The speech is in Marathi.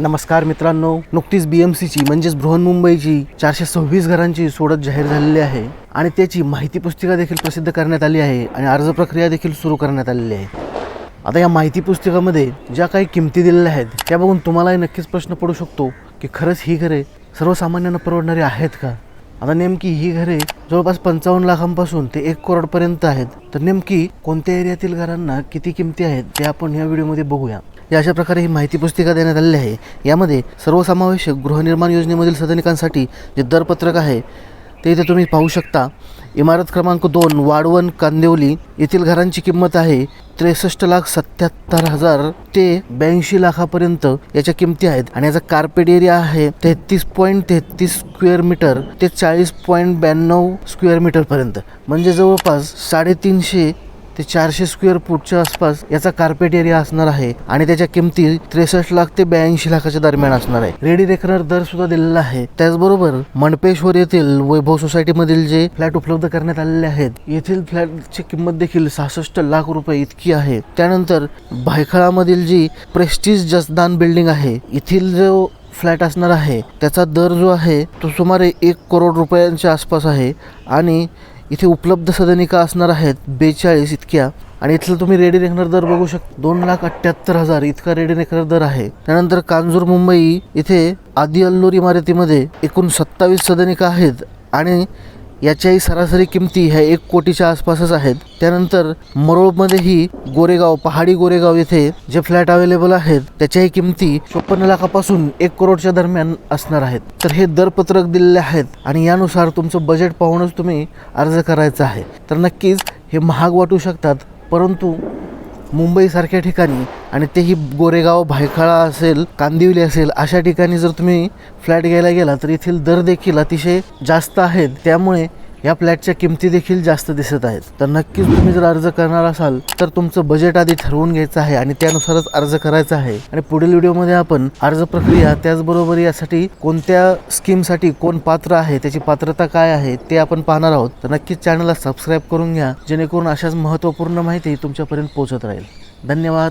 नमस्कार मित्रांनो नुकतीच बी एम सीची म्हणजेच बृहन्मुंबईची चारशे सव्वीस घरांची सोडत जाहीर झालेली आहे आणि त्याची माहिती पुस्तिका देखील प्रसिद्ध करण्यात आली आहे आणि अर्ज प्रक्रिया देखील सुरू करण्यात आलेली आहे. आता या माहिती पुस्तिकामध्ये ज्या काही किमती दिलेल्या आहेत त्या बघून तुम्हालाही नक्कीच प्रश्न पडू शकतो की खरंच ही घरे सर्वसामान्यांना परवडणारी आहेत का? आता नेमकी ही घरे जवळपास पंचावन्न लाखांपासून ते एक करोडपर्यंत आहेत. तर नेमकी कोणत्या एरियातील घरांना किती किमती आहेत ते आपण या व्हिडिओमध्ये बघूया. या अशा प्रकारे ही माहिती पुस्तिका देण्यात आलेली आहे. यामध्ये सर्वसमावेशक गृहनिर्माण योजनेमधील सदनिकांसाठी जे दरपत्रक आहे ते इथे तुम्ही पाहू शकता. इमारत क्रमांक दोन वाडवण कांदिवली येथील घरांची किंमत आहे त्रेसष्ट लाख सत्याहत्तर हजार ते ब्याऐंशी लाखापर्यंत याच्या किमती आहेत. आणि याचा कार्पेट एरिया आहे तेहतीस पॉईंट तेहतीस स्क्वेअर मीटर ते चाळीस पॉईंट ब्याण्णव स्क्वेअर मीटरपर्यंत म्हणजे जवळपास साडेतीनशे ते चारशे स्क्वेअर फूटच्या आसपास याचा कार्पेट एरिया असणार आहे आणि त्याच्या किमती त्रेसष्ट लाख ते ब्याऐंशी लाखाच्या दरम्यान असणार आहे. रेडी रेकनर दर सुद्धा दिलेला आहे. त्याचबरोबर मंडपेश्वर येथील वैभव सोसायटी मधील जे फ्लॅट उपलब्ध करण्यात आलेले आहेत येथील फ्लॅटची किंमत देखील सहासष्ट लाख रुपये इतकी आहे. त्यानंतर भायखळामधील जी प्रेस्टिज जसदान बिल्डिंग आहे येथील जो फ्लॅट असणार आहे त्याचा दर जो आहे तो सुमारे एक करोड रुपयांच्या आसपास आहे आणि इथे उपलब्ध सदनिका असणार आहेत बेचाळीस इतक्या. आणि इथलं तुम्ही रेडी रेकनर दर बघू शकता दोन लाख अठ्ठ्याहत्तर हजार इतका रेडी रेकनर दर आहे. त्यानंतर कांजूर मुंबई इथे आदी अल्लूर इमारतीमध्ये एकूण सत्तावीस सदनिका आहेत. आणि याच्याही सरासरी किमती ह्या एक कोटीच्या आसपासच आहेत. त्यानंतर मरोळमध्येही गोरेगाव पहाडी गोरेगाव येथे जे फ्लॅट अवेलेबल आहेत त्याच्याही किमती चोपन्न लाखापासून एक करोडच्या दरम्यान असणार आहेत. तर हे दरपत्रक दिलेले आहेत आणि यानुसार तुमचं बजेट पाहूनच तुम्ही अर्ज करायचा आहे. तर नक्कीच हे महाग वाटू शकतात परंतु मुंबईसारख्या ठिकाणी आणि तेही गोरेगाव भायखळा असेल कांदिवली असेल अशा ठिकाणी जर तुम्ही फ्लॅट घ्यायला गेला तर येथील दर देखील अतिशय जास्त आहेत. त्यामुळे या फ्लॅटच्या किमती देखील जास्त दिसत आहेत. तर नक्कीच तुम्ही जर अर्ज करणार असाल तर तुमचं बजेट आधी ठरवून घ्यायचं आहे आणि त्यानुसारच अर्ज करायचा आहे. आणि पुढील व्हिडिओमध्ये आपण अर्ज प्रक्रिया त्याचबरोबर यासाठी कोणत्या स्कीमसाठी कोण पात्र आहे त्याची पात्रता काय आहे ते आपण पाहणार आहोत. तर नक्कीच चॅनलला सबस्क्राईब करून घ्या जेणेकरून अशाच महत्त्वपूर्ण माहिती तुमच्यापर्यंत पोहोचत राहील. धन्यवाद.